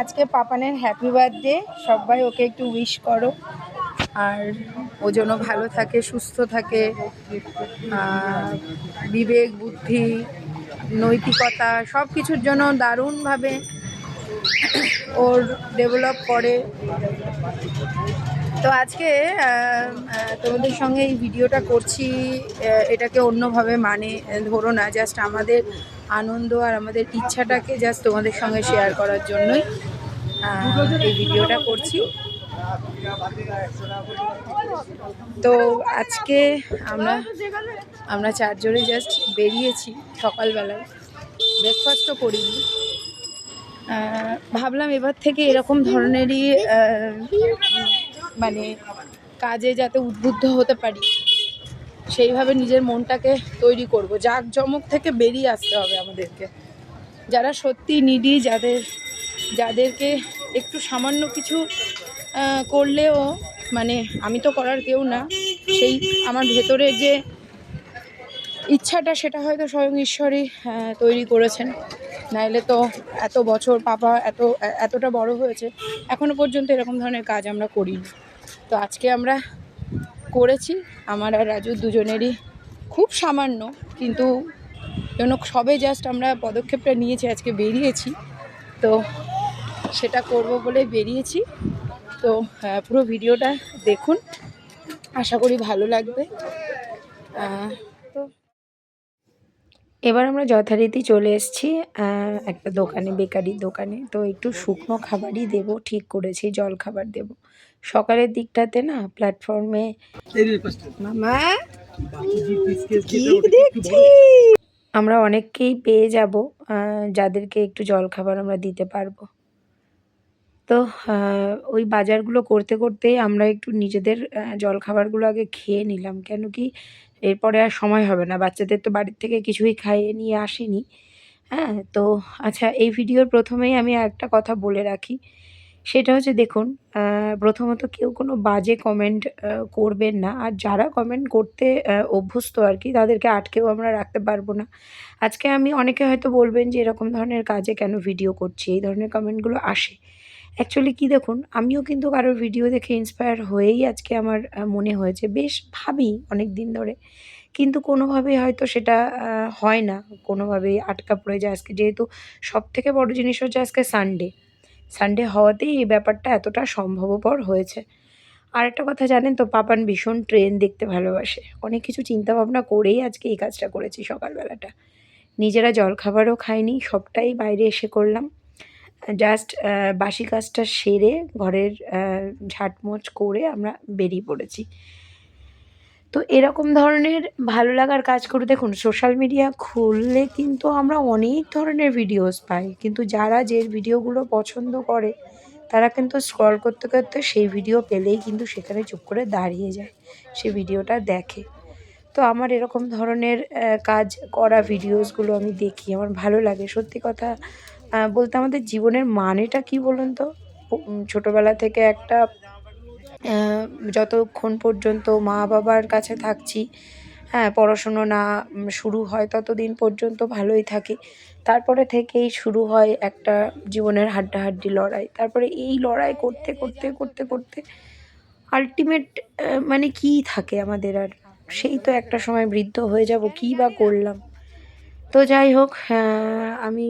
আজকে পাপানের happy birthday সবাই ওকে একটু উইশ করো। আর ও যেন ভালো থাকে, সুস্থ থাকে। বিবেক, বুদ্ধি, নৈতিকতা সব কিছুর জন্য দারুণভাবে ওর ডেভেলপ করে। তো আজকে তোমাদের সঙ্গে এই ভিডিওটা করছি এটাকে অন্যভাবে মানে ধরো না জাস্ট আমাদের আনন্দ আর আমাদের ইচ্ছাটাকে জাস্ট তোমাদের সঙ্গে শেয়ার করার জন্যই। এই ভিডিওটা করছি। তো আজকে আমরা আমরা চারজনে জাস্ট বেরিয়েছি সকালবেলায়। ব্রেকফাস্টও করিনি। ভাবলাম এবার থেকে এরকম ধরনেরই মানে কাজে যাতে উদ্বুদ্ধ হতে পারি। সেইভাবে নিজের মনটাকে তৈরি করব। জাঁকজমক থেকে বেরিয়ে আসতে হবে আমাদেরকে। যারা সত্যি নিডি, যাদের যাদেরকে একটু সামান্য কিছু করলেও মানে আমি তো করার কেউ না, সেই আমার ভেতরে যে ইচ্ছাটা সেটা হয়তো স্বয়ং ঈশ্বরই তৈরি করেছেন। নাইলে তো এত বছর পাপা এত, এতটা বড় হয়েছে, এখনও পর্যন্ত এরকম ধরনের কাজ আমরা করিনি। তো আজকে আমরা করেছি, আমার আর রাজুর দুজনেরই খুব সামান্য, কিন্তু যেন সবে জাস্ট আমরা পদক্ষেপটা নিয়েছি, আজকে বেরিয়েছি। তো সেটা করব বলে বেরিয়েছি। তো পুরো ভিডিওটা দেখুন। আশা করি ভালো লাগবে। তো এবার আমরা যথারীতি চলে এসেছি একটা দোকানে বেকারির দোকানে। তো একটু শুকনো খাবারই দেব ঠিক করেছি জল খাবার দেব। সকালের দিকটাতে না প্ল্যাটফর্মে মামা আমরা অনেককেই পেয়ে যাব যাদেরকে একটু জল খাবার আমরা দিতে পারব। তো ওই বাজারগুলো করতে করতেই আমরা একটু নিজেদের জলখাবারগুলো আগে খেয়ে নিলাম। কেন কি এরপরে আর সময় হবে না। বাচ্চাদের তো বাড়ির থেকে কিছুই খাইয়ে নিয়ে আসিনি। হ্যাঁ তো আচ্ছা এই ভিডিওর প্রথমেই আমি একটা কথা বলে রাখি। সেটা হচ্ছে দেখুন প্রথমত কেউ কোনো বাজে কমেন্ট করবেন না। আর যারা কমেন্ট করতে অভ্যস্ত আর কি, তাদেরকে আটকেও আমরা রাখতে পারব না। আজকে আমি অনেকে হয়তো বলবেন যে, এরকম ধরনের কাজে কেন ভিডিও করছি? এই ধরনের কমেন্টগুলো আসে। অ্যাকচুয়ালি কি দেখুন, আমিও কিন্তু কারোর ভিডিও দেখে ইন্সপায়ার হয়েই আজকে আমার মনে হয়েছে। বেশ ভাবি অনেক দিন ধরে। কিন্তু কোনোভাবেই হয়তো সেটা হয় না। কোনোভাবেই আটকা পড়ে যায়। আজকে যেহেতু সব থেকে বড় জিনিস হচ্ছে আজকে সানডে সানডে হওয়াতেই এই ব্যাপারটা এতটা সম্ভবপর হয়েছে। আর একটা কথা, জানেন তো, পাপান ভীষণ ট্রেন দেখতে ভালোবাসে। অনেক কিছু চিন্তা ভাবনা করেই আজকে এই কাজটা করেছি সকালবেলাটা। নিজেরা জলখাবারও খাইনি, সবটাই বাইরে এসে করলাম। জাস্ট বাসি কাজটা সেরে ঘরের ঝাঁটমোচ করে আমরা বেরিয়ে পড়েছি। তো এরকম ধরনের ভালো লাগার কাজ করে দেখুন সোশ্যাল মিডিয়া খুললে কিন্তু আমরা অনেক ধরনের ভিডিওস পাই। কিন্তু যারা যে ভিডিওগুলো পছন্দ করে, তারা কিন্তু স্ক্রল করতে করতে সেই ভিডিও পেলেই কিন্তু সেখানে চুপ করে দাঁড়িয়ে যায় সেই ভিডিওটা দেখে। তো আমার এরকম ধরনের কাজ করা ভিডিওসগুলো আমি দেখি, আমার ভালো লাগে। সত্যি কথা বলতে আমাদের জীবনের মানেটা কি বলুন তো? ছোটোবেলা থেকে একটা যতক্ষণ পর্যন্ত মা বাবার কাছে থাকছি হ্যাঁ পড়াশুনো না শুরু হয় ততদিন পর্যন্ত ভালোই থাকি। তারপরে থেকেই শুরু হয় একটা জীবনের হাড্ডাহাড্ডি লড়াই। তারপরে এই লড়াই করতে করতে করতে করতে আলটিমেট মানে কী থাকে আমাদের আর? সেই তো একটা সময় বৃদ্ধ হয়ে যাব কী বা করলাম? তো যাই হোক আমি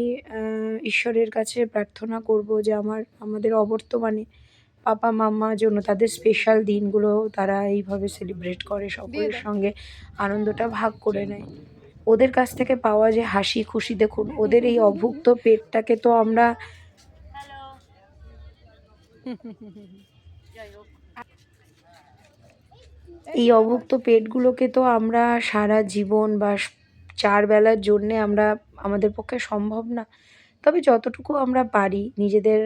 ঈশ্বরের কাছে প্রার্থনা করব যে আমার আমাদের অবর্তমানে পাপা মাম্মার জন্য তাদের স্পেশাল দিনগুলো তারা এইভাবে সেলিব্রেট করে সকলের সঙ্গে আনন্দটা ভাগ করে নেয়। ওদের কাছ থেকে পাওয়া যে হাসি খুশি দেখুন ওদের এই অভুক্ত পেটটাকে তো আমরা এই অভুক্ত পেটগুলোকে তো আমরা সারা জীবন বা চার বেলার জন্যে আমরা আমাদের পক্ষে সম্ভব না। তবে যতটুকু আমরা পারি নিজেদের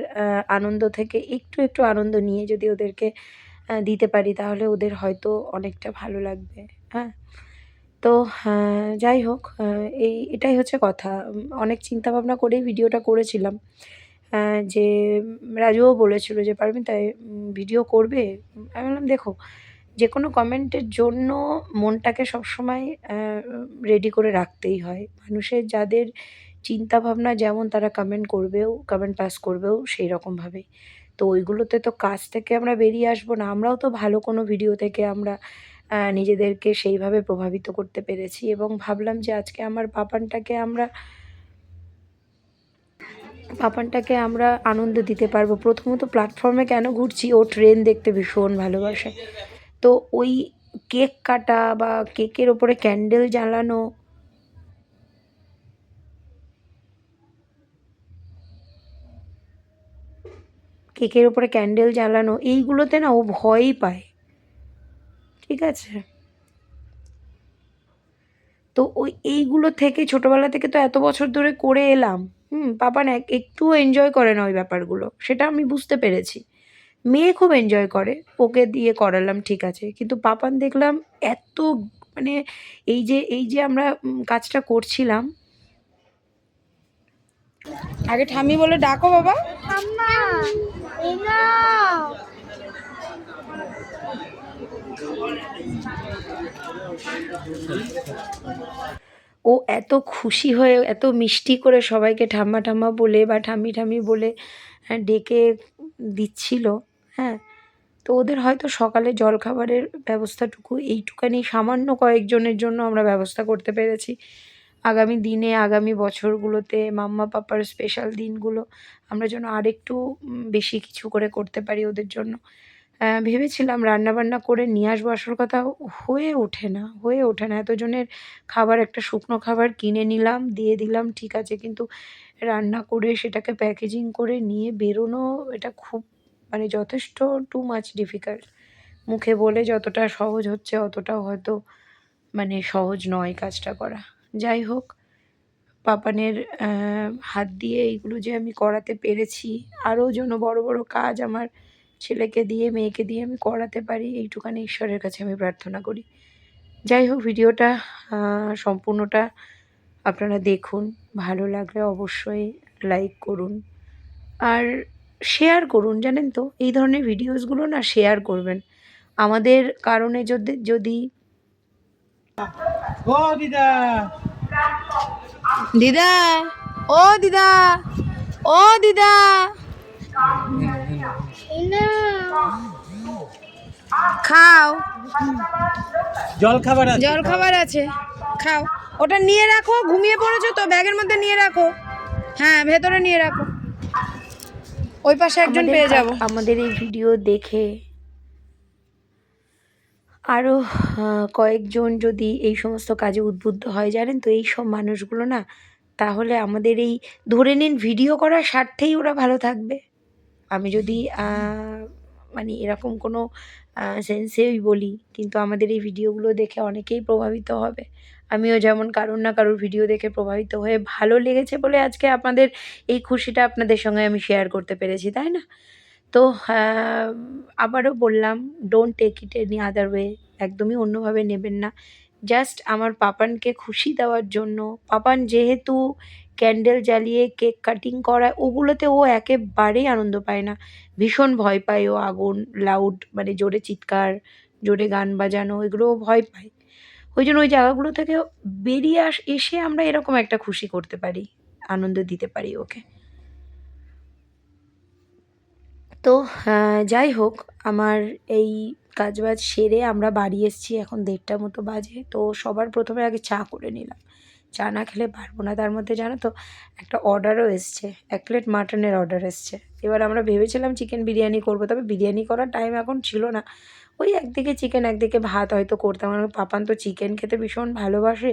আনন্দ থেকে একটু একটু আনন্দ নিয়ে যদি ওদেরকে দিতে পারি তাহলে ওদের হয়তো অনেকটা ভালো লাগবে। হ্যাঁ? তো যাই হোক এই এটাই হচ্ছে কথা। অনেক চিন্তা ভাবনা করেই ভিডিওটা করেছিলাম। যে রাজুও বলেছিল যে পারবেন তাই ভিডিও করবে? আমি বললাম দেখো যে কোনো কমেন্টের জন্য মনটাকে সবসময় রেডি করে রাখতেই হয়। মানুষের যাদের চিন্তা ভাবনা যেমন তারা কমেন্ট করবেও কমেন্ট পাস করবেও সেই রকমভাবেই তো ওইগুলোতে তো কাজ থেকে আমরা বেরিয়ে আসব না। আমরাও তো ভালো কোনো ভিডিও থেকে আমরা নিজেদেরকে সেইভাবে প্রভাবিত করতে পেরেছি এবং ভাবলাম যে আজকে আমার পাপানটাকে আমরা পাপানটাকে আমরা আনন্দ দিতে পারব। প্রথমত প্ল্যাটফর্মে কেন ঘুরছি? ও ট্রেন দেখতে ভীষণ ভালোবাসে। তো ওই কেক কাটা বা কেকের ওপরে ক্যান্ডেল জ্বালানো। কেকের ওপরে ক্যান্ডেল জ্বালানো, এইগুলোতে না ও ভয়ই পায়। ঠিক আছে? তো ওই এইগুলো থেকে ছোটোবেলা থেকে তো এত বছর ধরে করে এলাম। হুম পাপান এক একটুও এনজয় করে না ওই ব্যাপারগুলো। সেটা আমি বুঝতে পেরেছি। মেয়ে খুব এনজয় করে। ওকে দিয়ে করালাম ঠিক আছে। কিন্তু পাপান দেখলাম এত মানে এই যে এই যে আমরা কাজটা করছিলাম। আগে ঠামি বলে ডাকো বাবা। ও এত খুশি হয়ে এত মিষ্টি করে সবাইকে ঠাম্মা ঠাম্মা বলে বা ঠাম্মি ঠাম্মি বলে ডেকে দিচ্ছিল। হ্যাঁ তো ওদের হয়তো সকালে জলখাবারের ব্যবস্থাটুকু এইটুকানি সামান্য কয়েকজনের জন্য আমরা ব্যবস্থা করতে পেরেছি। আগামী দিনে, আগামী বছরগুলোতে মাম্মা পাপার স্পেশাল দিনগুলো আমরা যেন আরেকটু বেশি কিছু করে করতে পারি ওদের জন্য। ভেবেছিলাম রান্নাবান্না করে নিয়ে আসব, আসল কথা হয়ে ওঠে না, হয়ে ওঠে না। এতজনের খাবার, একটা শুকনো খাবার কিনে নিলাম, দিয়ে দিলাম, ঠিক আছে। কিন্তু রান্না করে সেটাকে প্যাকেজিং করে নিয়ে বেরোনো, এটা খুব মানে যথেষ্ট টু মাচ ডিফিকাল্ট মুখে বলে যতটা সহজ হচ্ছে, অতটাও হয়তো মানে সহজ নয় কাজটা করা। যাই হোক, পাপানের হাত দিয়ে এইগুলো যে আমি করাতে পেরেছি, আরও যেন বড় বড় কাজ আমার ছেলেকে দিয়ে, মেয়েকে দিয়ে আমি করাতে পারি, এইটুখানি ঈশ্বরের কাছে আমি প্রার্থনা করি। যাই হোক, ভিডিওটা সম্পূর্ণটা আপনারা দেখুন। ভালো লাগলে অবশ্যই লাইক করুন। আর শেয়ার করুন জানেন তো? এই ধরনের ভিডিওসগুলো না শেয়ার করবেন। আমাদের কারণে যদি যদি ও দিদা। দিদা ও দিদা ও দিদা। খাও। জল খাবার আছে। জল খাবার আছে। খাও। ওটা নিয়ে রাখো ঘুমিয়ে পড়েছো তো ব্যাগের মধ্যে নিয়ে রাখো। হ্যাঁ ভেতরে নিয়ে রাখো। ওই পাশে একজন পেয়ে যাব। আমাদের এই ভিডিও দেখে আরও কয়েকজন যদি এই সমস্ত কাজে উদ্বুদ্ধ হয় জানেন তো এই সব মানুষগুলো না তাহলে আমাদের এই ধরে নিন ভিডিও করার স্বার্থেই ওরা ভালো থাকবে। আমি যদি মানে এরকম কোনো সেন্সেই বলি কিন্তু আমাদের এই ভিডিওগুলো দেখে অনেকেই প্রভাবিত হবে। আমিও যেমন কারোর না কারোর ভিডিও দেখে প্রভাবিত হয়ে ভালো লেগেছে বলে আজকে আপনাদের এই খুশিটা আপনাদের সঙ্গে আমি শেয়ার করতে পেরেছি, তাই না? তো আবারও বললাম don't take it any other way একদমই অন্যভাবে নেবেন না। জাস্ট আমার পাপানকে খুশি দেওয়ার জন্য, পাপান যেহেতু ক্যান্ডেল জ্বালিয়ে কেক কাটিং করায় ওগুলোতে ও একেবারেই আনন্দ পায় না। ভীষণ ভয় পায় ও আগুন লাউড মানে জোরে চিৎকার, জোরে গান বাজানো এগুলো ভয় পায়। ওই জন্য ওই জায়গাগুলো থেকে বেরিয়ে আস, এসে আমরা এরকম একটা খুশি করতে পারি, আনন্দ দিতে পারি ওকে। তো যাই হোক, আমার এই কাজবাজ সেরে আমরা বাড়ি এসেছি এখন দেড়টা মতো বাজে, তো সবার প্রথমে আগে চা করে নিলাম। চা না খেলে পারব না, তার মধ্যে জানো তো, একটা অর্ডারও এসছে, এক প্লেট মাটনের অর্ডার এসছে। এবার আমরা ভেবেছিলাম চিকেন বিরিয়ানি করব, তবে বিরিয়ানি করার টাইম এখন ছিল না। ওই একদিকে চিকেন একদিকে ভাত হয়তো করতাম। আমার পাপান তো চিকেন খেতে ভীষণ ভালোবাসে।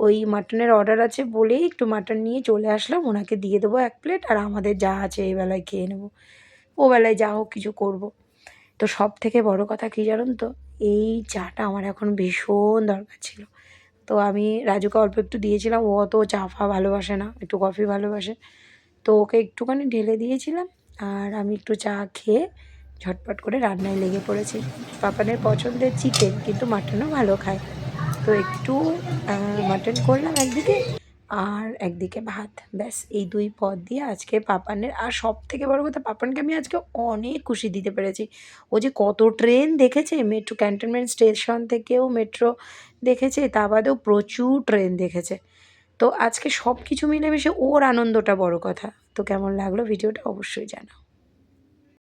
ওই মাটনের অর্ডার আছে বলেই একটু মাটন নিয়ে চলে আসলাম। ওনাকে দিয়ে দেবো এক প্লেট আর আমাদের যা আছে এই বেলায় খেয়ে নেব। ও বেলায় যা হোক কিছু করব। তো সব থেকে বড় কথা কী জানুন তো? এই চাটা আমার এখন ভীষণ দরকার ছিল। তো আমি রাজুকে অল্প একটু দিয়েছিলাম। ও অত চা ফা ভালোবাসে না, একটু কফি ভালোবাসে। তো ওকে একটুখানি ঢেলে দিয়েছিলাম। আর আমি একটু চা খেয়ে ঝটপট করে রান্নায় লেগে পড়েছি। পাপানের পছন্দের চিকেন কিন্তু মাটনও ভালো খায়। তো একটু মাটন করলাম একদিকে আর একদিকে ভাত। ব্যাস, এই দুই পদ দিয়ে আজকে পাপানের, আর সব থেকে বড় কথা, পাপানকে আমি আজকে অনেক খুশি দিতে পেরেছি। ও যে কত ট্রেন দেখেছে মেট্রো ক্যান্টনমেন্ট স্টেশন থেকেও মেট্রো দেখেছে, তা বাদেও প্রচুর ট্রেন দেখেছে। তো আজকে সব কিছু মিলেমিশে ওর আনন্দটা বড় কথা। তো কেমন লাগল ভিডিওটা অবশ্যই জানাও।